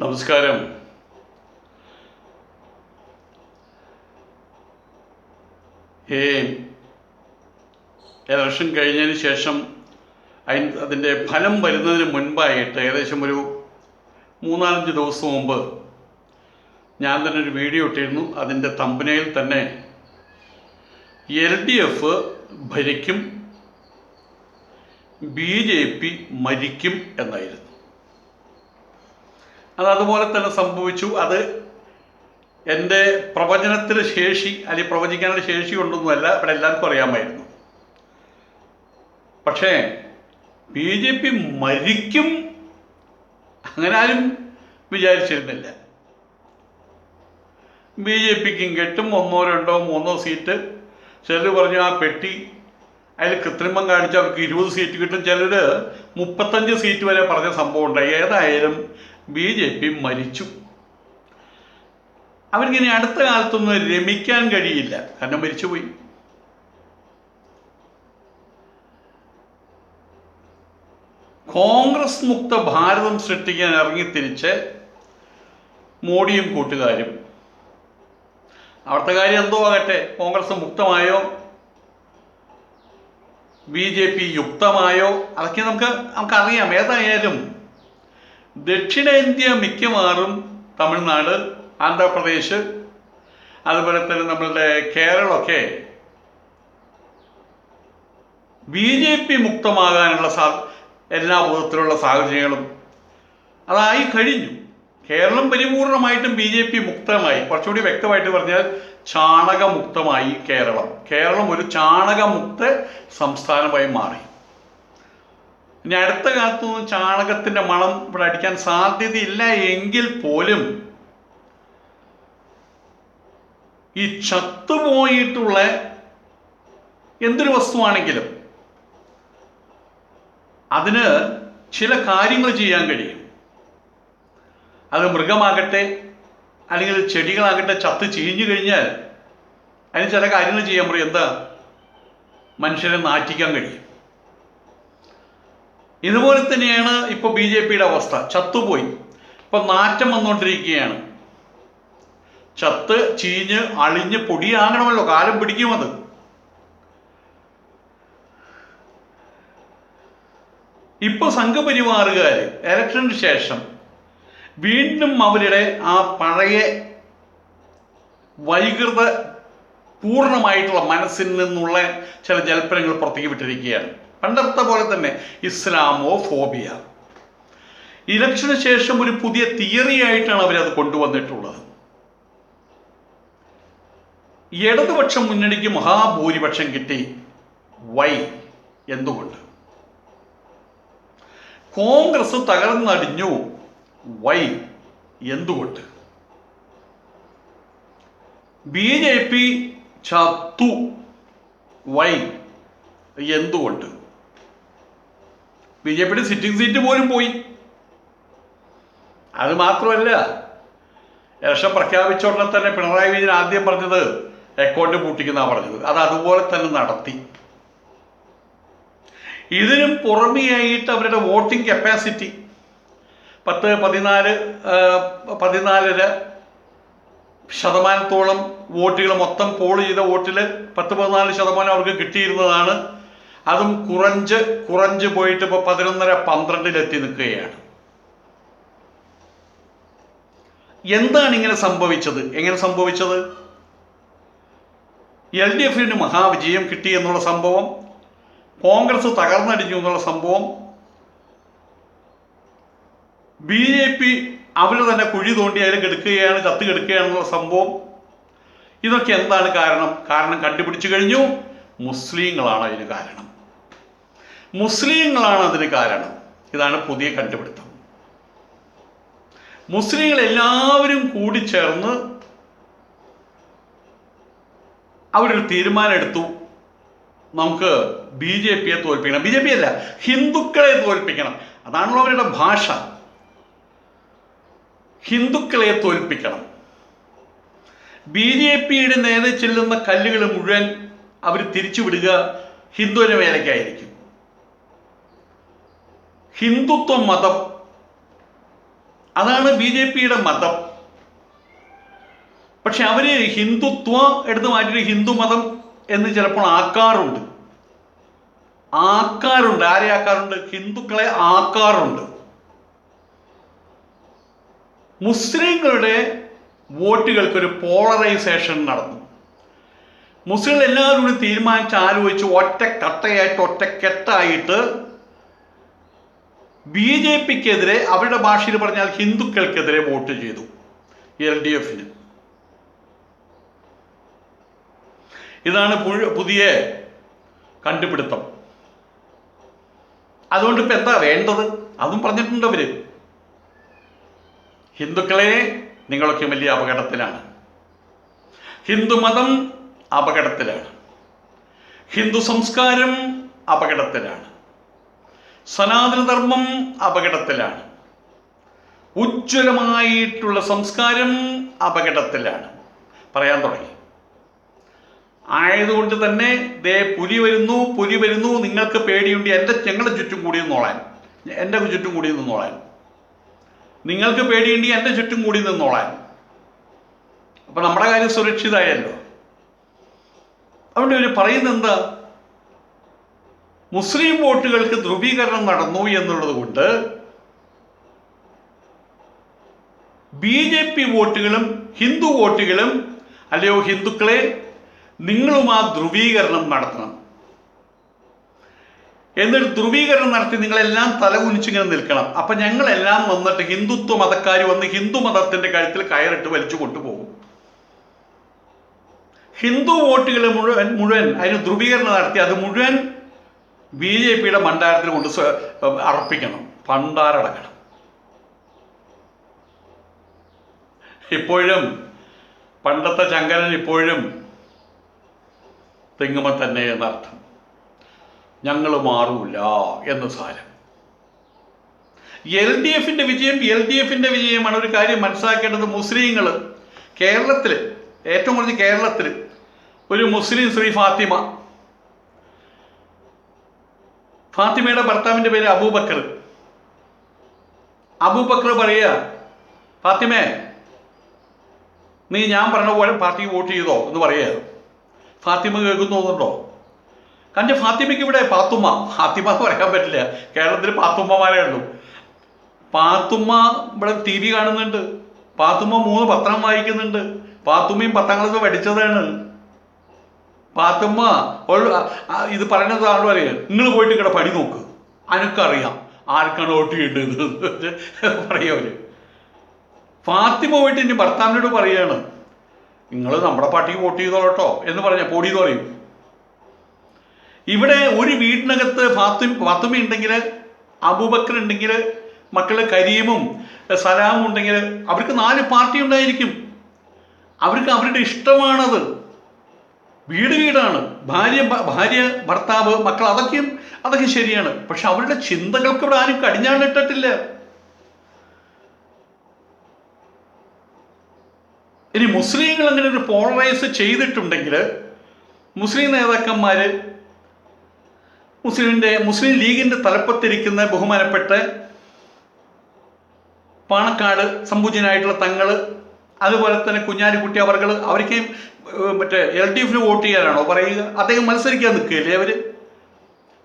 നമസ്കാരം. ഈ ഇലക്ഷൻ കഴിഞ്ഞതിന് ശേഷം അതിന് അതിന്റെ ഫലം വരുന്നതിന് മുൻപായിട്ട് ഏകദേശം ഒരു മൂന്നാലഞ്ച് ദിവസം മുമ്പ് ഞാൻ തന്നെ ഒരു വീഡിയോ ഇട്ടിരുന്നു. അതിന്റെ തമ്പനയിൽ തന്നെ എൽ ഡി എഫ് ഭരിക്കും ബി ജെ പി മരിക്കും എന്നായിരുന്നു. അത് അതുപോലെ തന്നെ സംഭവിച്ചു. അത് എന്റെ പ്രവചനത്തിന് ശേഷി അല്ലെങ്കിൽ പ്രവചിക്കാനുള്ള ശേഷി ഉണ്ടെന്നല്ല ഇവിടെ എല്ലാവർക്കും അറിയാമായിരുന്നു. പക്ഷേ ബി ജെ പി മരിക്കും അങ്ങനെ ആരും വിചാരിച്ചിരുന്നില്ല. ബി ജെ പിക്കും കെട്ടും ഒന്നോ രണ്ടോ മൂന്നോ സീറ്റ്. ചിലർ പറഞ്ഞു ആ പെട്ടി അതിൽ കൃത്രിമം കാണിച്ച് അവർക്ക് ഇരുപത് സീറ്റ് കിട്ടും. ചിലർ മുപ്പത്തഞ്ച് സീറ്റ് വരെ പറഞ്ഞ സംഭവം ഉണ്ടായി. ഏതായാലും ബി ജെ പി മരിച്ചു. അവർക്കിനി അടുത്ത കാലത്തൊന്നും രമിക്കാൻ കഴിയില്ല. കാരണം മരിച്ചുപോയി. കോൺഗ്രസ് മുക്ത ഭാരതം സൃഷ്ടിക്കാൻ ഇറങ്ങിത്തിരിച്ച് മോഡിയും കൂട്ടുകാരും. അവിടുത്തെ കാര്യം എന്തോ ആകട്ടെ. കോൺഗ്രസ് മുക്തമായോ? ബി ജെ പി യുക്തമായോ? അതൊക്കെ നമുക്ക് നമുക്കറിയാം. ഏതായാലും ദക്ഷിണേന്ത്യ മിക്കവാറും തമിഴ്നാട് ആന്ധ്രാപ്രദേശ് അതുപോലെ തന്നെ നമ്മളുടെ കേരളമൊക്കെ ബി ജെ പി മുക്തമാകാനുള്ള സാ എല്ലാ വിധത്തിലുള്ള സാഹചര്യങ്ങളും അതായി കഴിഞ്ഞു. കേരളം പരിപൂർണമായിട്ടും ബി ജെ പി മുക്തമായി. കുറച്ചുകൂടി വ്യക്തമായിട്ട് പറഞ്ഞാൽ ചാണകമുക്തമായി കേരളം. കേരളം ഒരു ചാണകമുക്ത സംസ്ഥാനമായി മാറി. ഇനി അടുത്ത കാലത്തൊന്നും ചാണകത്തിന്റെ മണം ഇവിടെ അടിക്കാൻ സാധ്യതയില്ല എങ്കിൽ പോലും ഈ ചത്തുപോയിട്ടുള്ള എന്തൊരു വസ്തുവാണെങ്കിലും അതിന് ചില കാര്യങ്ങൾ ചെയ്യാൻ കഴിയും. അത് മൃഗമാകട്ടെ അല്ലെങ്കിൽ ചെടികളാകട്ടെ ചത്ത് ചീഞ്ഞു കഴിഞ്ഞാൽ അതിന് ചില കാര്യങ്ങൾ ചെയ്യാൻ പറയും. എന്താ? മനുഷ്യരെ നാറ്റിക്കാൻ കഴിയും. ഇതുപോലെ തന്നെയാണ് ഇപ്പോൾ ബി ജെ പിയുടെ അവസ്ഥ. ചത്തുപോയി. ഇപ്പം നാറ്റം വന്നുകൊണ്ടിരിക്കുകയാണ് ചത്ത് ചീഞ്ഞ് അളിഞ്ഞ് പൊടിയാകണമല്ലോ. കാലം പിടിക്കും അത്. ഇപ്പൊ സംഘപരിവാറുകാർ ഇലക്ഷന് ശേഷം വീണ്ടും അവരുടെ ആ പഴയ വൈകൃത പൂർണമായിട്ടുള്ള മനസ്സിൽ നിന്നുള്ള ചില ജൽപ്പനങ്ങൾ പുറത്തേക്ക് വിട്ടിരിക്കുകയാണ്. പണ്ടത്തെ പോലെ തന്നെ ഇസ്ലാമോ ഫോബിയ. ഇലക്ഷന് ശേഷം ഒരു പുതിയ തിയറി ആയിട്ടാണ് അവരത് കൊണ്ടുവന്നിട്ടുള്ളത്. ഇടതുപക്ഷം മുന്നണിക്ക് മഹാഭൂരിപക്ഷം കിട്ടി വൈ എന്തുകൊണ്ട്? കോൺഗ്രസ് തകർന്നടിഞ്ഞു വൈ എന്തുകൊണ്ട്? ബി ജെ പി ചത്തു വൈ എന്തുകൊണ്ട്? ബി ജെ പിയുടെ സിറ്റിംഗ് സീറ്റ് പോലും പോയി. അത് മാത്രമല്ല ഇലക്ഷൻ പ്രഖ്യാപിച്ച ഉടനെ തന്നെ പിണറായി വിജയൻ ആദ്യം പറഞ്ഞത് അക്കൗണ്ട് പൂട്ടിക്കുന്ന പറഞ്ഞത്. അത് അതുപോലെ തന്നെ നടത്തി. ഇതിനും പുറമെയായിട്ട് അവരുടെ വോട്ടിംഗ് കപ്പാസിറ്റി പത്ത് പതിനാല് പതിനാലര ശതമാനത്തോളം വോട്ടുകൾ മൊത്തം പോൾ ചെയ്ത വോട്ടിൽ പത്ത് പതിനാല് ശതമാനം അവർക്ക് കിട്ടിയിരുന്നതാണ് അതും കുറഞ്ച് കുറഞ്ച് പോയിട്ട് ഇപ്പോൾ പതിനൊന്നര പന്ത്രണ്ടിലെത്തി നിൽക്കുകയാണ്. എന്താണ് ഇങ്ങനെ സംഭവിച്ചത്? എങ്ങനെ സംഭവിച്ചത്? എൽ ഡി എഫിന് മഹാവിജയം കിട്ടി എന്നുള്ള സംഭവം കോൺഗ്രസ് തകർന്നടിഞ്ഞു എന്നുള്ള സംഭവം ബി ജെ പി അവർ തന്നെ കുഴി തോണ്ടി അതിൽ കെടുക്കുകയാണ് ചത്ത് കെടുക്കുകയാണെന്നുള്ള സംഭവം. ഇതൊക്കെ എന്താണ് കാരണം? കാരണം കണ്ടുപിടിച്ചു കഴിഞ്ഞു. മുസ്ലിങ്ങളാണ് അതിന് കാരണം. മുസ്ലിങ്ങളാണ് അതിന് കാരണം. ഇതാണ് പുതിയ കണ്ടുപിടുത്തം. മുസ്ലിങ്ങൾ എല്ലാവരും കൂടി ചേർന്ന് അവരൊരു തീരുമാനം എടുത്തു നമുക്ക് ബി ജെ പിയെ തോൽപ്പിക്കണം. ബി ജെ പി അല്ല ഹിന്ദുക്കളെ തോൽപ്പിക്കണം. അതാണല്ലോ അവരുടെ ഭാഷ. ഹിന്ദുക്കളെ തോൽപ്പിക്കണം. ബി ജെ പിയുടെ നേരെ ചെല്ലുന്ന കല്ലുകൾ മുഴുവൻ അവർ തിരിച്ചുവിടുക ഹിന്ദുവിന് മേലേക്കായിരിക്കും ഹിന്ദുത്വ മതം. അതാണ് ബി ജെ പിയുടെ മതം. പക്ഷെ അവർ ഹിന്ദുത്വ എടുത്ത് മാറ്റിയിട്ട് ഹിന്ദു മതം എന്ന് ചിലപ്പോൾ ആക്കാറുണ്ട്. ആക്കാറുണ്ട്. ആരെ ആക്കാറുണ്ട്? ഹിന്ദുക്കളെ ആക്കാറുണ്ട്. മുസ്ലിങ്ങളുടെ വോട്ടുകൾക്ക് ഒരു പോളറൈസേഷൻ നടന്നു. മുസ്ലിം എല്ലാവരും കൂടി തീരുമാനിച്ച് ആലോചിച്ച് ഒറ്റ കട്ടയായിട്ട് ഒറ്റ കെട്ടായിട്ട് ബി ജെ പിക്കെതിരെ അവരുടെ ഭാഷയിൽ പറഞ്ഞാൽ ഹിന്ദുക്കൾക്കെതിരെ വോട്ട് ചെയ്തു എൽ ഡി എഫിന്. ഇതാണ് പുതിയ കണ്ടുപിടുത്തം. അതുകൊണ്ട് ഇപ്പം എന്താ വേണ്ടത്? അതും പറഞ്ഞിട്ടുണ്ട് അവർ. ഹിന്ദുക്കളെ നിങ്ങളൊക്കെ വലിയ അപകടത്തിലാണ്. ഹിന്ദുമതം അപകടത്തിലാണ്. ഹിന്ദു സംസ്കാരം അപകടത്തിലാണ്. സനാതനധർമ്മം അപകടത്തിലാണ്. ഉജ്ജ്വലമായിട്ടുള്ള സംസ്കാരം അപകടത്തിലാണ്. പറയാൻ തുടങ്ങി. ആയതുകൊണ്ട് തന്നെ ദേ പുലി വരുന്നു പുലി വരുന്നു നിങ്ങൾക്ക് പേടിയുണ്ട് എന്റെ ഞങ്ങളുടെ ചുറ്റും കൂടി നിന്നോളാൻ. എന്റെ ചുറ്റും കൂടി നിന്നോളാൻ. നിങ്ങൾക്ക് പേടിയുണ്ട് എന്റെ ചുറ്റും കൂടി നിന്നോളാൻ. അപ്പൊ നമ്മുടെ കാര്യം സുരക്ഷിതമായല്ലോ അവിടെ ഒരു പറയുന്നത് എന്താ? മുസ്ലിം വോട്ടുകൾക്ക് ധ്രുവീകരണം നടന്നു എന്നുള്ളത് കൊണ്ട് ബി ജെ പി വോട്ടുകളും ഹിന്ദു വോട്ടുകളും അല്ലയോ ഹിന്ദുക്കളെ നിങ്ങളും ആ ധ്രുവീകരണം നടത്തണം. എന്നിട്ട് ധ്രുവീകരണം നടത്തി നിങ്ങളെല്ലാം തലകുനിച്ചിങ്ങനെ നിൽക്കണം. അപ്പൊ ഞങ്ങളെല്ലാം വന്നിട്ട് ഹിന്ദുത്വ മതക്കാർ വന്ന് ഹിന്ദു മതത്തിന്റെ കാര്യത്തിൽ കയറിട്ട് വലിച്ചു കൊണ്ടുപോകും. ഹിന്ദു വോട്ടുകൾ മുഴുവൻ മുഴുവൻ അതിന് ധ്രുവീകരണം നടത്തി അത് മുഴുവൻ ബി ജെ പിയുടെ ഭണ്ഡാരത്തിൽ കൊണ്ട് അർപ്പിക്കണം. പണ്ടാരടക്കണം ഇപ്പോഴും പണ്ടത്തെ ശങ്കരൻ ഇപ്പോഴും തെങ്ങുമ തന്നെ എന്നർത്ഥം ഞങ്ങൾ മാറൂല എന്ന് സാരം. എൽ ഡി എഫിന്റെ വിജയം എൽ ഡി എഫിന്റെ വിജയമാണ് ഒരു കാര്യം മനസ്സിലാക്കേണ്ടത് മുസ്ലിങ്ങൾ കേരളത്തിൽ ഏറ്റവും കുറച്ച് കേരളത്തിൽ ഒരു മുസ്ലിം ശ്രീ ഫാത്തിമ ഫാത്തിമയുടെ ഭർത്താവിന്റെ പേര് അബൂബക്കർ. അബൂബക്കർ പറയുക ഫാത്തിമ നീ ഞാൻ പറഞ്ഞ പോലെ പാർട്ടിക്ക് വോട്ട് ചെയ്തോ? എന്ന് പറയുക. ഫാത്തിമ കേൾക്കുന്നുണ്ടോ കാരണം ഫാത്തിമയ്ക്ക് ഇവിടെ പാത്തുമ്മ ഫാത്തിമ എന്ന് പറയാൻ പറ്റില്ല. കേരളത്തിൽ പാത്തുമ്മമാരേ ഉള്ളൂ പാത്തുമ്മ ഇവിടെ ടി വി കാണുന്നുണ്ട്. പാത്തുമ്മ മൂന്ന് പത്രം വായിക്കുന്നുണ്ട്. പാത്തുമ്മയും പത്താം ക്ലാസ് പഠിച്ചതാണ്. പാത്തുമ്മ ഇത് പറയുന്നത് ആളോട് പറയുക നിങ്ങൾ പോയിട്ട് ഇവിടെ പടി നോക്ക്. അനക്കറിയാം ആർക്കാണ് വോട്ട് ചെയ്യേണ്ടത്. പറയവര് ഫാത്തിമ പോയിട്ട് ഇനി ഭർത്താവിനോട് പറയാണ്. നിങ്ങൾ നമ്മുടെ പാർട്ടിക്ക് വോട്ട് ചെയ്തോ കേട്ടോ എന്ന് പറഞ്ഞ പൊടിയെന്ന് പറയും. ഇവിടെ ഒരു വീടിനകത്ത് ഫാത്തിമ ഫാത്തിമ ഉണ്ടെങ്കിൽ അബൂബക്കർ ഉണ്ടെങ്കിൽ മക്കളെ കരീമും സലാമും ഉണ്ടെങ്കിൽ അവർക്ക് നാല് പാർട്ടി ഉണ്ടായിരിക്കും. അവർക്ക് അവരുടെ ഇഷ്ടമാണത്. വീട് വീടാണ്. ഭാര്യ ഭാര്യ ഭർത്താവ് മക്കൾ അതൊക്കെയും അതൊക്കെ ശരിയാണ്. പക്ഷെ അവരുടെ ചിന്തകൾക്ക് ഇവിടെ ആരും കടിഞ്ഞാണിട്ടിട്ടില്ല ഇനി മുസ്ലിങ്ങൾ അങ്ങനെ ഒരു പോളറൈസ് ചെയ്തിട്ടുണ്ടെങ്കിൽ മുസ്ലിം നേതാക്കന്മാർ മുസ്ലിമിന്റെ മുസ്ലിം ലീഗിന്റെ തലപ്പത്തിരിക്കുന്ന ബഹുമാനപ്പെട്ട പാണക്കാട് സംപൂജ്യനായിട്ടുള്ള തങ്ങൾ അതുപോലെ തന്നെ കുഞ്ഞാലിക്കുട്ടി അവർകൾ അവർക്ക് ഏഹ്, മറ്റേ എൽ ഡി എഫിന് വോട്ട് ചെയ്യാനാണോ പറയുക? അദ്ദേഹം മത്സരിക്കാൻ നിൽക്കുകയല്ലേ അവർ?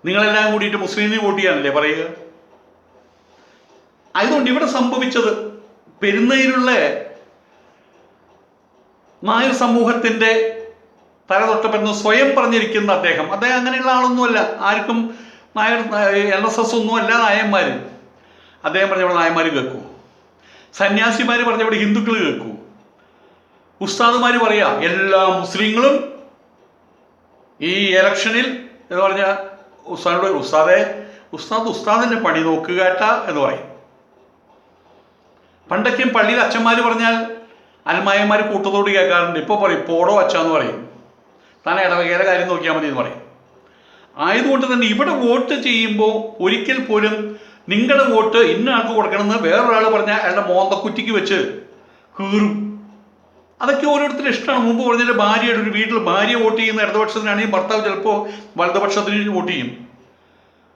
നിങ്ങളെല്ലാം കൂടിയിട്ട് മുസ്ലിമിന് വോട്ട് ചെയ്യാനല്ലേ പറയുക? അതുകൊണ്ട് ഇവിടെ സംഭവിച്ചത് പെരുന്നയിലുള്ള നായർ സമൂഹത്തിന്റെ തലതൊട്ടപ്പെടുന്ന സ്വയം പറഞ്ഞിരിക്കുന്ന അദ്ദേഹം. അദ്ദേഹം അങ്ങനെയുള്ള ആളൊന്നുമല്ല. ആർക്കും നായർ എൽ എസ് എസ് ഒന്നും അല്ല നായന്മാർ അദ്ദേഹം പറഞ്ഞവിടെ നായന്മാർ കേൾക്കൂ. സന്യാസിമാർ പറഞ്ഞവിടെ ഹിന്ദുക്കൾ കേൾക്കൂ. ഉസ്താദുമാർ പറയാ എല്ലാ മുസ്ലിങ്ങളും ഈ ഇലക്ഷനിൽ എന്ന് പറഞ്ഞ ഉസ്താദിനോട് ഉസ്താദെ ഉസ്താദ് ഉസ്താദിന്റെ പണി നോക്കുക എന്ന് പറയും. പണ്ടൊക്കെയും പള്ളിയിൽ അച്ഛന്മാർ പറഞ്ഞാൽ അൽമായന്മാർ കൂട്ടത്തോട് കേൾക്കാറുണ്ട്. ഇപ്പോൾ പറയും പോടോ അച്ഛാന്ന് പറയും. താൻ ഇടവകയുടെ കാര്യം നോക്കിയാൽ മതി എന്ന് പറയും. ആയതുകൊണ്ട് തന്നെ ഇവിടെ വോട്ട് ചെയ്യുമ്പോൾ ഒരിക്കൽ പോലും നിങ്ങളുടെ വോട്ട് ഇന്ന ആൾക്ക് കൊടുക്കണമെന്ന് വേറൊരാൾ പറഞ്ഞാൽ അയാളുടെ മോന്തക്കുറ്റിക്ക് വെച്ച് കീറും. അതൊക്കെ ഓരോരുത്തരും ഇഷ്ടമാണ്. മുമ്പ് പറഞ്ഞാൽ ഭാര്യയുടെ ഒരു വീട്ടിൽ ഭാര്യ വോട്ട് ചെയ്യുന്ന ഇടതുപക്ഷത്തിനാണെങ്കിൽ ഭർത്താവ് ചിലപ്പോൾ വലതുപക്ഷത്തിന് വോട്ട് ചെയ്യും.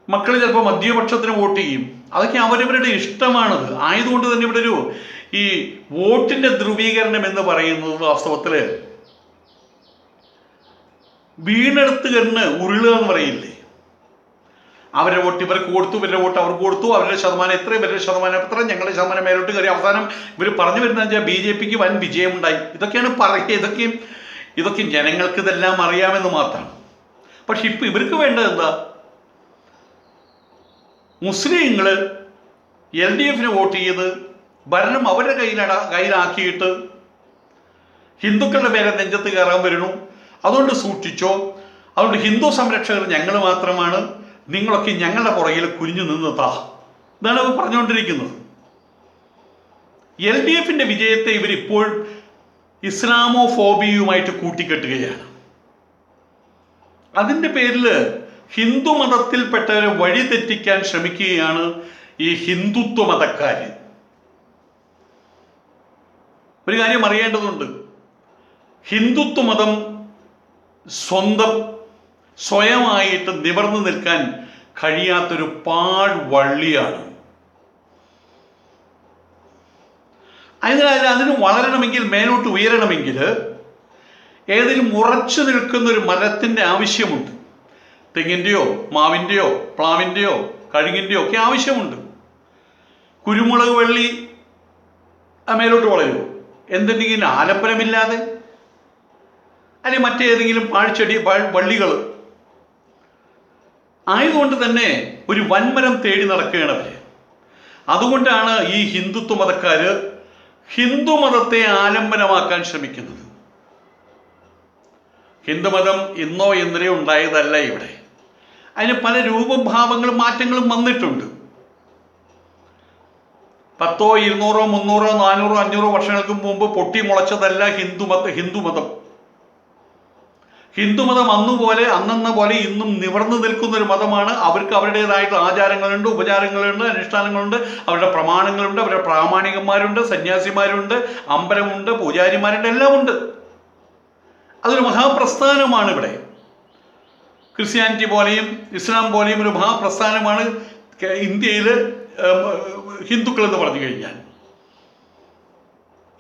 മക്കൾ ചിലപ്പോൾ മധ്യപക്ഷത്തിന് വോട്ട് ചെയ്യും. അതൊക്കെ അവരവരുടെ ഇഷ്ടമാണത്. ആയതുകൊണ്ട് തന്നെ ഇവിടെ ഒരു ഈ വോട്ടിന്റെ ധ്രുവീകരണം എന്ന് പറയുന്നത് വാസ്തവത്തിൽ വീണെടുത്ത് കണ്ണ് ഉരുളുക എന്ന് പറയില്ലേ? അവരുടെ വോട്ട് ഇവർക്ക് കൊടുത്തു ഇവരുടെ വോട്ട് അവർക്ക് കൊടുത്തു അവരുടെ ശതമാനം എത്ര ഇവരുടെ ശതമാനം എത്ര ഞങ്ങളുടെ ശതമാനം മേലോട്ട് കയറി. അവസാനം ഇവർ പറഞ്ഞു വരുന്നത് വെച്ചാൽ ബി ജെ പിക്ക് വൻ വിജയമുണ്ടായി. ഇതൊക്കെയാണ് പറയുക. ഇതൊക്കെയും ഇതൊക്കെ ജനങ്ങൾക്ക് ഇതെല്ലാം അറിയാമെന്ന് മാത്രം. പക്ഷെ ഇപ്പൊ ഇവർക്ക് വേണ്ടത് എന്താ? മുസ്ലിങ്ങൾ എൽ ഡി എഫിന് വോട്ട് ചെയ്ത് ഭരണം അവരുടെ കയ്യിലട കയ്യിലാക്കിയിട്ട് ഹിന്ദുക്കളുടെ പേരെ നെഞ്ചത്ത് കയറാൻ വരുന്നു. അതുകൊണ്ട് സൂക്ഷിച്ചോ. അതുകൊണ്ട് ഹിന്ദു സംരക്ഷകർ ഞങ്ങൾ മാത്രമാണ്. നിങ്ങളൊക്കെ ഞങ്ങളുടെ പുറകിൽ കുനിഞ്ഞു നിന്നതാ. ഇതാണ് അവർ പറഞ്ഞുകൊണ്ടിരിക്കുന്നത്. എൽ ഡി എഫിന്റെ വിജയത്തെ ഇവരിപ്പോൾ ഇസ്ലാമോ ഫോബിയുമായിട്ട് കൂട്ടിക്കെട്ടുകയാണ്. അതിന്റെ പേരിൽ ഹിന്ദു മതത്തിൽപ്പെട്ടവരെ വഴിതെറ്റിക്കാൻ ശ്രമിക്കുകയാണ് ഈ ഹിന്ദുത്വ മതക്കാർ ഒരു കാര്യം അറിയേണ്ടതുണ്ട്. ഹിന്ദുത്വ മതം സ്വന്തം സ്വയമായിട്ട് നിവർന്നു നിൽക്കാൻ കഴിയാത്തൊരു പാഴ്വള്ളിയാണ്. അതിനാൽ അതിന് വളരണമെങ്കിൽ മേലോട്ട് ഉയരണമെങ്കിൽ ഏതെങ്കിലും ഉറച്ചു നിൽക്കുന്ന ഒരു മരത്തിന്റെ ആവശ്യമുണ്ട്. തെങ്ങിന്റെയോ മാവിന്റെയോ പ്ലാവിന്റെയോ കഴുകിന്റെയോ ഒക്കെ ആവശ്യമുണ്ട്. കുരുമുളക് വള്ളി മേലോട്ട് വളരുമോ? എന്തെങ്കിലും ആലപ്പനമില്ലാതെ? അല്ലെങ്കിൽ മറ്റേതെങ്കിലും പാഴ്ചെടി പാഴ് വള്ളികൾ ആയതുകൊണ്ട് തന്നെ ഒരു വൻമരം തേടി നടക്കുകയാണ് അവർ. അതുകൊണ്ടാണ് ഈ ഹിന്ദുത്വ മതക്കാര് ഹിന്ദു മതത്തെ ആലംബനമാക്കാൻ ശ്രമിക്കുന്നത്. ഹിന്ദുമതം ഇന്നോ ഇന്നലെയോ ഉണ്ടായതല്ല ഇവിടെ. അതിന് പല രൂപഭാവങ്ങളും മാറ്റങ്ങളും വന്നിട്ടുണ്ട്. പത്തോ ഇരുന്നൂറോ മുന്നൂറോ നാനൂറോ അഞ്ഞൂറോ വർഷങ്ങൾക്ക് മുമ്പ് പൊട്ടി മുളച്ചതല്ല ഹിന്ദുമത ഹിന്ദുമതം ഹിന്ദുമതം അന്നുപോലെ അന്നെന്ന പോലെ ഇന്നും നിവർന്നു നിൽക്കുന്ന ഒരു മതമാണ്. അവർക്ക് അവരുടേതായിട്ടുള്ള ആചാരങ്ങളുണ്ട് ഉപചാരങ്ങളുണ്ട് അനുഷ്ഠാനങ്ങളുണ്ട്. അവരുടെ പ്രമാണങ്ങളുണ്ട് അവരുടെ പ്രാമാണികന്മാരുണ്ട് സന്യാസിമാരുണ്ട് അമ്പലമുണ്ട് പൂജാരിമാരുണ്ട് എല്ലാം ഉണ്ട് അതൊരു മഹാപ്രസ്ഥാനമാണ് ഇവിടെ. ക്രിസ്ത്യാനിറ്റി പോലെയും ഇസ്ലാം പോലെയും ഒരു മഹാപ്രസ്ഥാനമാണ് ഇന്ത്യയിൽ ഹിന്ദുക്കൾ എന്ന് പറഞ്ഞു കഴിഞ്ഞാൽ.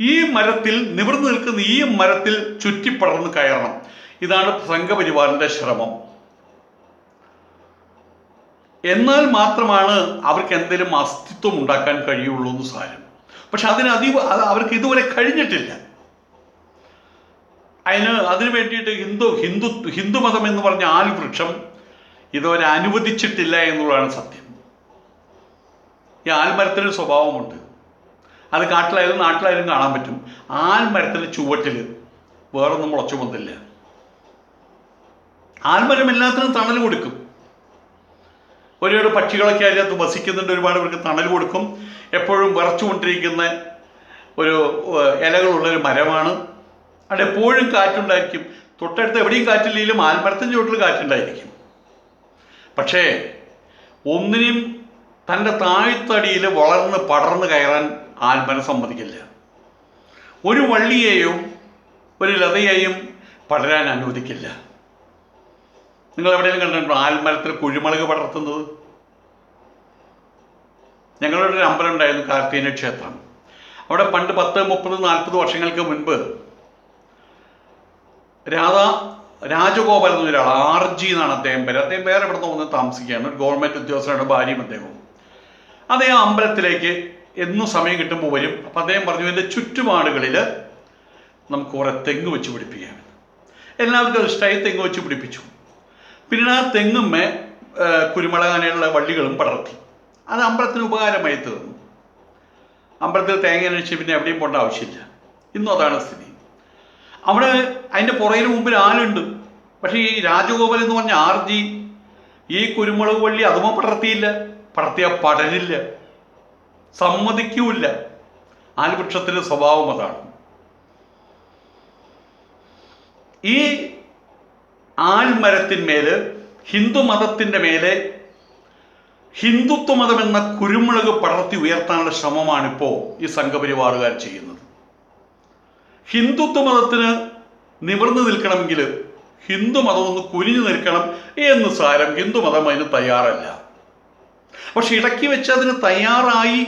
ഈ മരത്തിൽ നിവർന്നു നിൽക്കുന്ന ഈ മരത്തിൽ ചുറ്റിപ്പടർന്ന് കയറണം. ഇതാണ് സംഘപരിവാറിന്റെ ശ്രമം. എന്നാൽ മാത്രമാണ് അവർക്ക് എന്തെങ്കിലും അസ്തിത്വം ഉണ്ടാക്കാൻ കഴിയുള്ളൂ എന്ന് സാരം. പക്ഷെ അതിന് അതീവ അവർക്ക് ഇതുവരെ കഴിഞ്ഞിട്ടില്ല. അതിന് അതിനു വേണ്ടിയിട്ട് ഹിന്ദു ഹിന്ദു ഹിന്ദുമതം എന്ന് പറഞ്ഞ ആൽവൃക്ഷം ഇതുവരെ അനുവദിച്ചിട്ടില്ല എന്നുള്ളതാണ് സത്യം. ഈ ആൽമരത്തിന് സ്വഭാവമുണ്ട്. അത് കാട്ടിലായാലും നാട്ടിലായാലും കാണാൻ പറ്റും. ആൽമരത്തിന് ചുവട്ടിൽ വേറൊന്നും മുളച്ചു വന്നില്ല. ആൽമരം എല്ലാത്തിനും തണൽ കൊടുക്കും. ഒരുപാട് പക്ഷികളൊക്കെ അതിനകത്ത് വസിക്കുന്നുണ്ട് ഒരുപാട് പേർക്ക് തണൽ കൊടുക്കും. എപ്പോഴും വിറച്ചുകൊണ്ടിരിക്കുന്ന ഒരു ഇലകളുള്ളൊരു മരമാണ്. അവിടെ എപ്പോഴും കാറ്റുണ്ടായിരിക്കും. തൊട്ടടുത്ത് എവിടെയും കാറ്റില്ലെങ്കിലും ആൽമരത്തിന്റെ ചുവട്ടിൽ കാറ്റുണ്ടായിരിക്കും. പക്ഷേ ഒന്നിനും തന്റെ താഴ്ത്തടിയിൽ വളർന്ന് പടർന്ന് കയറാൻ ആൽമരം സമ്മതിക്കില്ല. ഒരു വള്ളിയെയും ഒരു ലതയെയും പടരാൻ അനുവദിക്കില്ല. നിങ്ങൾ എവിടെയെങ്കിലും കണ്ടിട്ടുണ്ടോ ആൽമരത്തിൽ കുഴിമുളക് പടർത്തുന്നത്? ഞങ്ങളുടെ ഒരു അമ്പലം ഉണ്ടായിരുന്നു ക്ഷേത്രം. അവിടെ പണ്ട് പത്ത് മുപ്പത് നാൽപ്പത് വർഷങ്ങൾക്ക് മുൻപ് രാധാ രാജഗോപാൽ എന്ന ഒരാൾ ആർ ജി എന്നാണ് അദ്ദേഹം പേര്. അദ്ദേഹം വേറെ ഇവിടെ നിന്ന് താമസിക്കുകയാണ്. ഒരു ഗവൺമെന്റ് ഉദ്യോഗസ്ഥനാണ് ഭാര്യയും അദ്ദേഹവും. അദ്ദേഹം അമ്പലത്തിലേക്ക് എന്നും സമയം കിട്ടുമ്പോൾ വരും. അപ്പം അദ്ദേഹം പറഞ്ഞു എന്റെ ചുറ്റുപാടുകളിൽ നമുക്ക് കുറേ തെങ്ങ് വെച്ച് പിടിപ്പിക്കുകയാണ് എല്ലാവർക്കും ഇഷ്ടമായി തെങ്ങ് വെച്ച് പിടിപ്പിച്ചു. പിന്നെ ആ തെങ്ങുമ്മേ കുരുമുളക് അങ്ങനെയുള്ള വള്ളികളും പടർത്തി. അത് അമ്പലത്തിന് ഉപകാരമായി തീർന്നു. അമ്പലത്തിൽ തേങ്ങ അന്വേഷിച്ച് പിന്നെ എവിടെയും പോകേണ്ട ആവശ്യമില്ല. ഇന്നും അതാണ് സ്ഥിതി. അവിടെ അതിന്റെ പുറകിന് മുമ്പിൽ ആലുണ്ട്. പക്ഷേ ഈ രാജഗോപാൽ എന്ന് പറഞ്ഞ ആർജി ഈ കുരുമുളക് വള്ളി അതുമോ പടർത്തിയില്ല. പടർത്തിയ പടരില്ല. സമ്മതിക്കൂല്ല. ആൽവൃക്ഷത്തിന്റെ സ്വഭാവം അതാണ്. ഈ ആൽമരത്തിന്മേൽ ഹിന്ദു മതത്തിന്റെ മേലെ ഹിന്ദുത്വ മതം എന്ന കുരുമുളക് പടർത്തി ഉയർത്താനുള്ള ശ്രമമാണിപ്പോൾ ഈ സംഘപരിവാറുകാർ ചെയ്യുന്നത്. ഹിന്ദുത്വ മതത്തിന് നിവർന്നു നിൽക്കണമെങ്കിൽ ഹിന്ദു മതം ഒന്ന് കുനിഞ്ഞു നിൽക്കണം എന്ന് സാരം ഹിന്ദു മതം അതിന് തയ്യാറല്ല. പക്ഷെ ഇടയ്ക്ക് വെച്ച് അതിന് തയ്യാറായി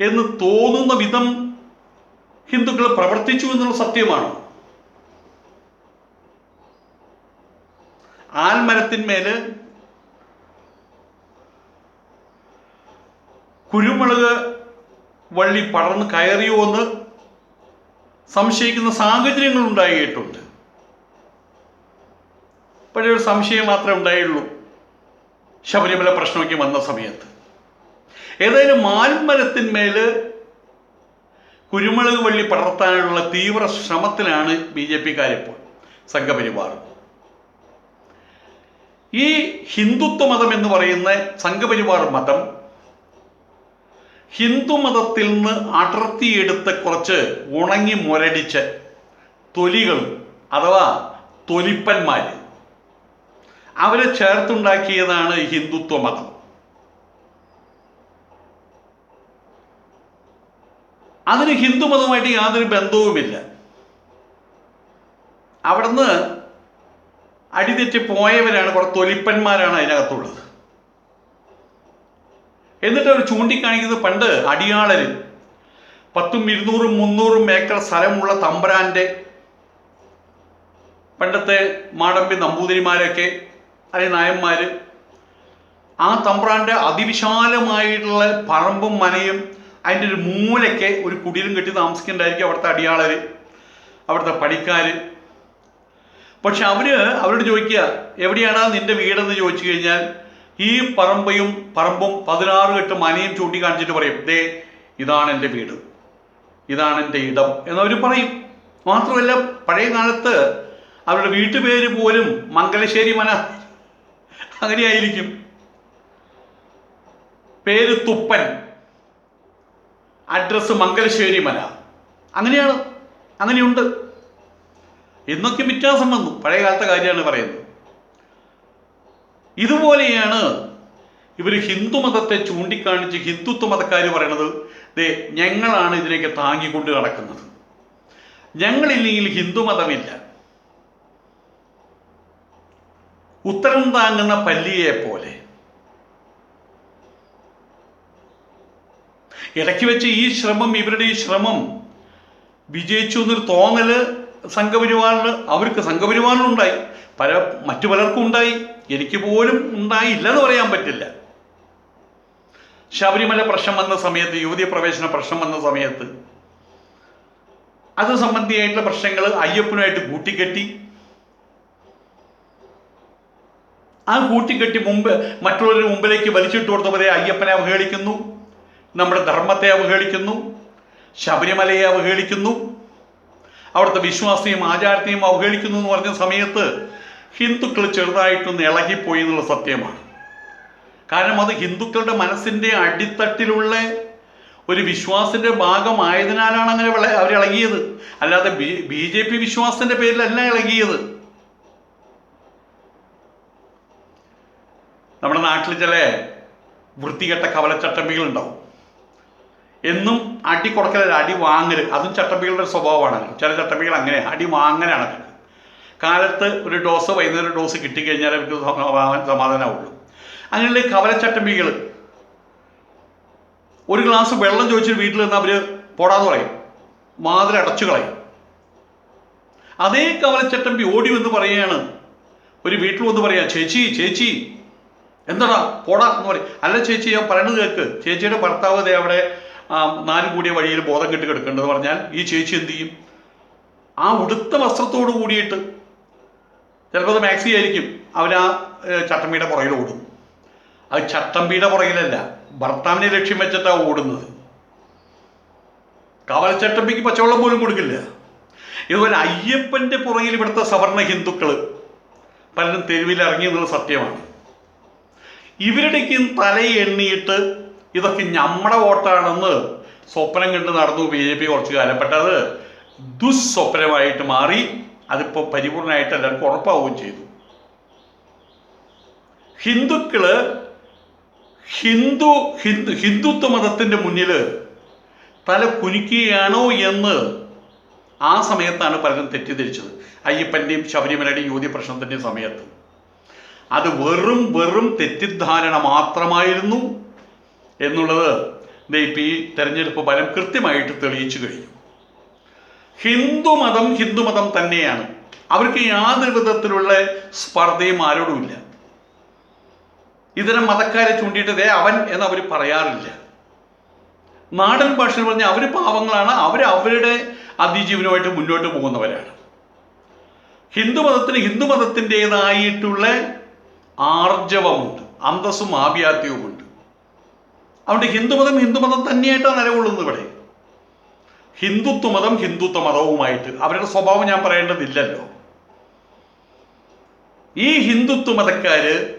എന്ന് തോന്നുന്ന വിധം ഹിന്ദുക്കൾ പ്രവർത്തിച്ചു എന്നുള്ള സത്യമാണ്. ആൽമരത്തിന്മേൽ കുരുമുളക് വള്ളി പടർന്ന് കയറിയോ എന്ന് സംശയിക്കുന്ന സാഹചര്യങ്ങൾ ഉണ്ടായിട്ടുണ്ട്. പക്ഷേ ഒരു സംശയം മാത്രമേ ഉണ്ടായുള്ളൂ. ശബരിമല പ്രശ്നമൊക്കെ വന്ന സമയത്ത്. ഏതായാലും മാൽമരത്തിന്മേൽ കുരുമുളക് വള്ളി പടർത്താനുള്ള തീവ്ര ശ്രമത്തിലാണ് ബി ജെ പിക്കാരിപ്പോൾ സംഘപരിവാർ. ഈ ഹിന്ദുത്വ മതം എന്ന് പറയുന്ന സംഘപരിവാർ മതം ഹിന്ദു മതത്തിൽ നിന്ന് അടർത്തിയെടുത്ത കുറച്ച് ഉണങ്ങി മുരടിച്ച തൊലികൾ അഥവാ തൊലിപ്പന്മാർ. അവരെ ചേർത്തുണ്ടാക്കിയതാണ് ഹിന്ദുത്വ മതം. അതിന് ഹിന്ദുമതവുമായിട്ട് യാതൊരു ബന്ധവുമില്ല. അവിടുന്ന് അടിതെറ്റി പോയവരാണ് കുറെ തൊലിപ്പന്മാരാണ് അതിനകത്തുള്ളത്. എന്നിട്ട് അവർ ചൂണ്ടിക്കാണിക്കുന്നത് പണ്ട് അടിയാളരിൽ പത്തും ഇരുന്നൂറും മുന്നൂറും ഏക്കർ സ്ഥലമുള്ള തമ്പുരാന്റെ പണ്ടത്തെ മാടമ്പി നമ്പൂതിരിമാരൊക്കെ അല്ലെങ്കിൽ നായന്മാർ ആ തമ്പ്രാന്റെ അതിവിശാലമായിട്ടുള്ള പറമ്പും മനയും അതിന്റെ ഒരു മൂലയ്ക്ക് ഒരു കുടിലും കെട്ടി താമസിക്കുന്നുണ്ടായിരിക്കും അവിടുത്തെ അടിയാളർ അവിടുത്തെ പണിക്കാർ പക്ഷെ അവർ അവരോട് ചോദിക്കുക എവിടെയാണ് നിന്റെ വീടെന്ന് ചോദിച്ചു കഴിഞ്ഞാൽ ഈ പറമ്പയും പറമ്പും പതിനാറ് കെട്ട് മനയും ചൂണ്ടിക്കാണിച്ചിട്ട് പറയും ദേ ഇതാണ് എന്റെ വീട്. ഇതാണ് എന്റെ ഇടം. എന്നവർ പറയും. മാത്രമല്ല പഴയ കാലത്ത് അവരുടെ വീട്ടുപേര് പോലും മംഗലശ്ശേരി മന അങ്ങനെയായിരിക്കും. പേര് തുപ്പൻ. അഡ്രസ്സ് മംഗലശ്ശേരി മന അങ്ങനെയാണ്. അങ്ങനെയുണ്ട്. ഇന്നൊക്കെ വ്യത്യാസം വന്നു. പഴയ കാലത്തെ കാര്യമാണ് പറയുന്നത്. ഇതുപോലെയാണ് ഇവർ ഹിന്ദു ഹിന്ദുമതത്തെ ചൂണ്ടിക്കാണിച്ച് ഹിന്ദുത്വ മതക്കാർ പറയണത്. ദേ ഞങ്ങളാണ് ഇതിനെയൊക്കെ താങ്ങിക്കൊണ്ട് നടക്കുന്നത്. ഞങ്ങളില്ലെങ്കിൽ ഹിന്ദുമതമില്ല ഉത്തരം താങ്ങുന്ന പല്ലിയെ പോലെ. ഇടയ്ക്ക് വെച്ച് ഈ ശ്രമം ഇവരുടെ ഈ ശ്രമം വിജയിച്ചു എന്നൊരു തോന്നൽ സംഘപരിവാറിന് അവർക്ക് സംഘപരിവാറിനുണ്ടായി. പല മറ്റു പലർക്കും ഉണ്ടായി. എനിക്ക് പോലും ഉണ്ടായില്ല എന്ന് പറയാൻ പറ്റില്ല. ശബരിമല പ്രശ്നം വന്ന സമയത്ത് യുവതി പ്രവേശന പ്രശ്നം വന്ന സമയത്ത് അത് സംബന്ധിയായിട്ടുള്ള പ്രശ്നങ്ങൾ അയ്യപ്പനുമായിട്ട് കൂട്ടിക്കെട്ടി. ആ കൂട്ടിക്കെട്ടി മുമ്പ് മറ്റുള്ളവരുടെ മുമ്പിലേക്ക് വലിച്ചിട്ട് കൊടുത്തവരെ അയ്യപ്പനെ അവഹേളിക്കുന്നു. നമ്മുടെ ധർമ്മത്തെ അവഹേളിക്കുന്നു. ശബരിമലയെ അവഹേളിക്കുന്നു. അവിടുത്തെ വിശ്വാസിയും ആചാരത്തെയും അവഹേളിക്കുന്നു എന്ന് പറഞ്ഞ സമയത്ത് ഹിന്ദുക്കൾ ചെറുതായിട്ടൊന്ന് ഇളകിപ്പോയി എന്നുള്ള സത്യമാണ്. കാരണം അത് ഹിന്ദുക്കളുടെ മനസ്സിന്റെ അടിത്തട്ടിലുള്ള ഒരു വിശ്വാസിന്റെ ഭാഗമായതിനാലാണ് അങ്ങനെ അവർ ഇളകിയത്. അല്ലാതെ ബി ജെ പി വിശ്വാസത്തിന്റെ പേരിലല്ല ഇളകിയത്. നമ്മുടെ നാട്ടിൽ ചില വൃത്തികെട്ട കവലച്ചട്ടമ്പികൾ ഉണ്ടാവും. എന്നും അടി കൊടുക്കലല്ല അടി വാങ്ങൽ അതും ചട്ടമ്പികളുടെ ഒരു സ്വഭാവമാണല്ലോ ചില ചട്ടമ്പികൾ അങ്ങനെ അടി വാങ്ങലാണ് കാലത്ത് ഒരു ഡോസ് വൈകുന്നേരം ഡോസ് കിട്ടിക്കഴിഞ്ഞാൽ അവർക്ക് സമാധാനം സമാധാനമാവുള്ളൂ. അങ്ങനെയുള്ള കവലച്ചട്ടമ്പികൾ ഒരു ഗ്ലാസ് വെള്ളം ചോദിച്ചിട്ട് വീട്ടിൽ നിന്ന് അവർ പോടാന്ന് പറയും. മാതിരി അടച്ചു കളയും. അതേ കവലച്ചട്ടമ്പി ഓടി വന്ന് പറയുകയാണ് ഒരു വീട്ടിൽ വന്ന് പറയാ ചേച്ചി ചേച്ചി എന്താടാ? പോടാ എന്ന് പറയും. അല്ല ചേച്ചി ഞാൻ പറയണത് കേൾക്ക് ചേച്ചിയുടെ ഭർത്താവ് അവിടെ നാല് കൂടിയ വഴിയിൽ ബോധം കെട്ടി കിടക്കേണ്ടത് പറഞ്ഞാൽ ഈ ചേച്ചി എന്തു ചെയ്യും? ആ ഉടുത്ത വസ്ത്രത്തോട് കൂടിയിട്ട് ചിലപ്പോൾ അത് മാക്സി ആയിരിക്കും. അവരാ ആ ചട്ടമ്പിയുടെ പുറകിൽ ഓടും. അത് ചട്ടമ്പിയുടെ പുറകിലല്ല ഭർത്താവിനെ ലക്ഷ്യം വെച്ചിട്ടാണ് ഓടുന്നത്. കവലച്ചട്ടമ്പിക്ക് പച്ചവെള്ളം പോലും കൊടുക്കില്ല. ഇതുപോലെ അയ്യപ്പന്റെ പുറകിൽ ഇവിടുത്തെ സവർണ ഹിന്ദുക്കൾ പലരും തെരുവിൽ ഇറങ്ങി എന്നുള്ള സത്യമാണ്. ഇവരുടെക്കും തലയെണ്ണിയിട്ട് ഇതൊക്കെ നമ്മുടെ വോട്ടാണെന്ന് സ്വപ്നം കണ്ട് നടന്നു ബി ജെ പി കുറച്ച് കാലം. അത് ദുസ്വപ്നമായിട്ട് മാറി അതിപ്പോ പരിപൂർണമായിട്ട് എല്ലാവർക്കും ഉറപ്പാവുകയും ചെയ്തു. ഹിന്ദുക്കൾ ഹിന്ദു ഹിന്ദു ഹിന്ദുത്വ മതത്തിന്റെ മുന്നിൽ തല കുനിക്കുകയാണോ എന്ന് ആ സമയത്താണ് പലരും തെറ്റിദ്ധരിച്ചത്. അയ്യപ്പന്റെയും ശബരിമലയുടെയും യുവതി പ്രശ്നത്തിന്റെയും സമയത്ത്. അത് വെറും വെറും തെറ്റിദ്ധാരണ മാത്രമായിരുന്നു. എന്നുള്ളത് ഇപ്പം ഈ തെരഞ്ഞെടുപ്പ് ഫലം കൃത്യമായിട്ട് തെളിയിച്ചു കഴിഞ്ഞു. ഹിന്ദുമതം ഹിന്ദുമതം തന്നെയാണ്. അവർക്ക് യാതൊരു വിധത്തിലുള്ള സ്പർദ്ധയും ആരോടുമില്ല ഇത്തരം മതക്കാരെ ചൂണ്ടിയിട്ട് ദേ അവൻ എന്ന് അവർ പറയാറില്ല. നാടൻ ഭാഷയിൽ പറഞ്ഞ അവർ പാവങ്ങളാണ് അവർ അവരുടെ അതിജീവനമായിട്ട് മുന്നോട്ട് പോകുന്നവരാണ്. ഹിന്ദുമതത്തിന് ഹിന്ദുമതത്തിന്റെതായിട്ടുള്ള ആർജവമുണ്ട് അന്തസ്സും ആഭ്യാത്യവുമുണ്ട്. അതുകൊണ്ട് ഹിന്ദുമതം ഹിന്ദുമതം തന്നെയായിട്ടാണ് നിലകൊള്ളുന്നത് ഇവിടെ. ഹിന്ദുത്വ മതം ഹിന്ദുത്വ മതവുമായിട്ട് അവരുടെ സ്വഭാവം ഞാൻ പറയേണ്ടതില്ലല്ലോ. ഈ ഹിന്ദുത്വ മതക്കാര്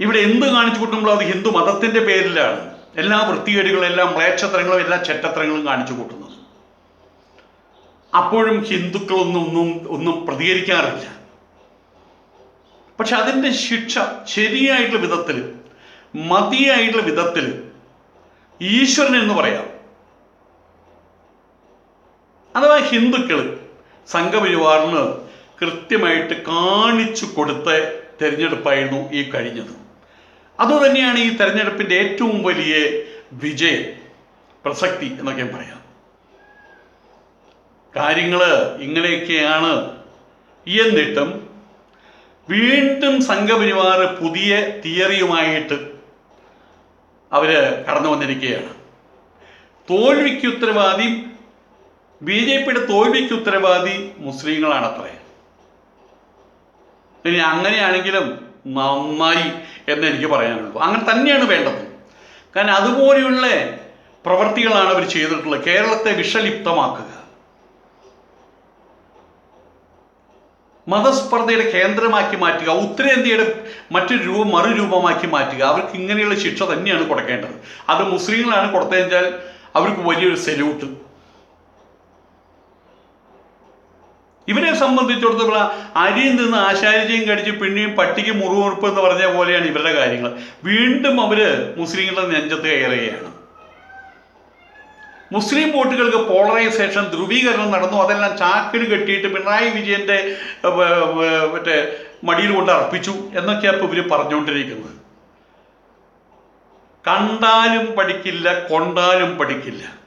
ഇവിടെ എന്ത് കാണിച്ചു കൂട്ടുമ്പോഴും അത് ഹിന്ദു മതത്തിന്റെ പേരിലാണ്. എല്ലാ വൃത്തികേടുകളും എല്ലാ പ്രേക്ഷത്രങ്ങളും എല്ലാ ചെറ്റത്രങ്ങളും കാണിച്ചു കൂട്ടുന്നത്. അപ്പോഴും ഹിന്ദുക്കളൊന്നും ഒന്നും ഒന്നും പ്രതികരിക്കാറില്ല. പക്ഷെ അതിന്റെ ശിക്ഷ ശരിയായിട്ടുള്ള വിധത്തിൽ മതിയായിട്ടുള്ള വിധത്തിൽ ഈശ്വരൻ എന്ന് പറയാം. അഥവാ ഹിന്ദുക്കൾ സംഘപരിവാറിന് കൃത്യമായിട്ട് കാണിച്ചു കൊടുത്ത തെരഞ്ഞെടുപ്പായിരുന്നു ഈ കഴിഞ്ഞത്. അതുതന്നെയാണ് ഈ തെരഞ്ഞെടുപ്പിന്റെ ഏറ്റവും വലിയ വിജയം പ്രസക്തി എന്നൊക്കെ പറയാം. കാര്യങ്ങൾ ഇങ്ങനെയൊക്കെയാണ്. എന്നിട്ടും വീണ്ടും സംഘപരിവാർ പുതിയ തിയറിയുമായിട്ട് അവർ കടന്നു വന്നിരിക്കുകയാണ്. തോൽവിക്ക് ഉത്തരവാദി ബി ജെ പിയുടെ തോൽവിക്ക് ഉത്തരവാദി മുസ്ലിങ്ങളാണ് അത്ര ഇനി അങ്ങനെയാണെങ്കിലും നന്നായി എന്ന് എനിക്ക് പറയാനുള്ളൂ. അങ്ങനെ തന്നെയാണ് വേണ്ടത്. കാരണം അതുപോലെയുള്ള പ്രവർത്തികളാണ് അവർ ചെയ്തിട്ടുള്ളത്. കേരളത്തെ വിഷലിപ്തമാക്കുക. മതസ്പർദ്ധയുടെ കേന്ദ്രമാക്കി മാറ്റുക ഉത്തരേന്ത്യയുടെ മറ്റൊരു രൂപം മറുരൂപമാക്കി മാറ്റുക അവർക്ക് ഇങ്ങനെയുള്ള ശിക്ഷ തന്നെയാണ് കൊടുക്കേണ്ടത്. അത് മുസ്ലിങ്ങളാണ് കൊടുത്തതെന്നാൽ അവർക്ക് വലിയൊരു സെല്യൂട്ട്. ഇവരെ സംബന്ധിച്ചിടത്തോളം അരിയിൽ നിന്ന് ആശാരിജയും കടിച്ച് പിന്നെയും പട്ടിക്ക് മുറിവുറുപ്പ് എന്ന് പറഞ്ഞ പോലെയാണ് ഇവരുടെ കാര്യങ്ങൾ. വീണ്ടും അവർ മുസ്ലിങ്ങളുടെ നെഞ്ചത്ത് കയറുകയാണ്. മുസ്ലിം വോട്ടുകൾക്ക് പോളറൈസേഷൻ ധ്രുവീകരണം നടന്നു. അതെല്ലാം ചാക്കിൽ കെട്ടിയിട്ട് പിണറായി ഏർ, മറ്റേ മടിയിൽ കൊണ്ട് അർപ്പിച്ചു എന്നൊക്കെയാണ് ഇപ്പോൾ ഇവർ പറഞ്ഞുകൊണ്ടിരിക്കുന്നത്. കണ്ടാലും പഠിക്കില്ല കൊണ്ടാലും പഠിക്കില്ല.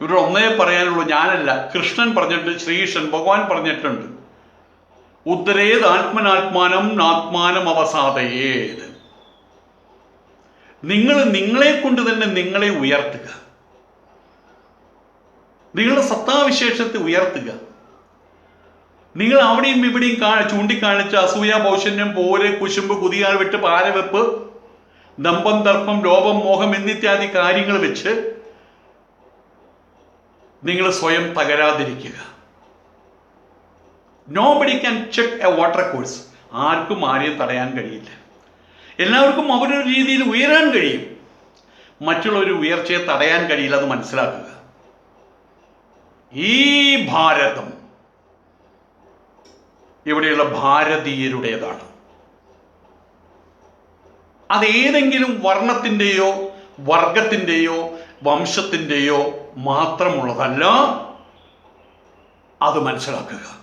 ഇവരോട് ഒന്നേ പറയാനുള്ളൂ ഞാനല്ല. കൃഷ്ണൻ പറഞ്ഞിട്ടുണ്ട് ശ്രീകൃഷ്ണൻ ഭഗവാൻ പറഞ്ഞിട്ടുണ്ട്. ഉത്തരേത് ആത്മനാത്മാനം ആത്മാനം അവസാദയേത്. നിങ്ങൾ നിങ്ങളെ കൊണ്ട് തന്നെ നിങ്ങളെ ഉയർത്തുക. നിങ്ങളുടെ സത്താവിശേഷത്തെ ഉയർത്തുക. നിങ്ങൾ അവിടെയും ഇവിടെയും കാ ചൂണ്ടിക്കാണിച്ച അസൂയ പൗഷന്യം പോര് കുശുമ്പ് കുതിയാൾ വിട്ട് പാരവെപ്പ് ദമ്പം ദർപ്പം ലോപം മോഹം എന്നിത്യാദി കാര്യങ്ങൾ വെച്ച് നിങ്ങൾ സ്വയം തകരാതിരിക്കുക. Nobody can check a water course ആർക്കും ആരെയും തടയാൻ കഴിയില്ല. എല്ലാവർക്കും അവരൊരു രീതിയിൽ ഉയരാൻ കഴിയും. മറ്റുള്ളവർ ഉയർച്ചയെ തടയാൻ കഴിയില്ല അത് മനസ്സിലാക്കുക. ഈ ഭാരതം ഇവിടെയുള്ള ഭാരതീയരുടേതാണ്. അത് ഏതെങ്കിലും വർണത്തിന്റെയോ വർഗത്തിന്റെയോ വംശത്തിന്റെയോ മാത്രമുള്ളതല്ല അത് മനസ്സിലാക്കുക.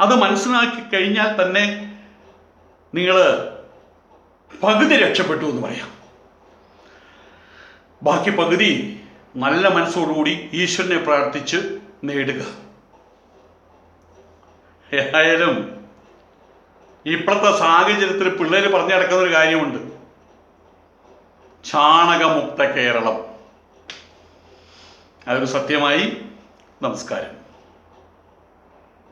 അത് മനസ്സിലാക്കി കഴിഞ്ഞാൽ തന്നെ നിങ്ങൾ പകുതി രക്ഷപ്പെട്ടു എന്ന് പറയാം. ബാക്കി പകുതി നല്ല മനസ്സോടുകൂടി ഈശ്വരനെ പ്രാർത്ഥിച്ച് നേടുക. ഏതായാലും ഇപ്പോഴത്തെ സാഹചര്യത്തിൽ പിള്ളേർ പറഞ്ഞു നടക്കുന്ന ഒരു കാര്യമുണ്ട്. ചാണകമുക്ത കേരളം. അതൊരു സത്യമായി നമസ്കാരം.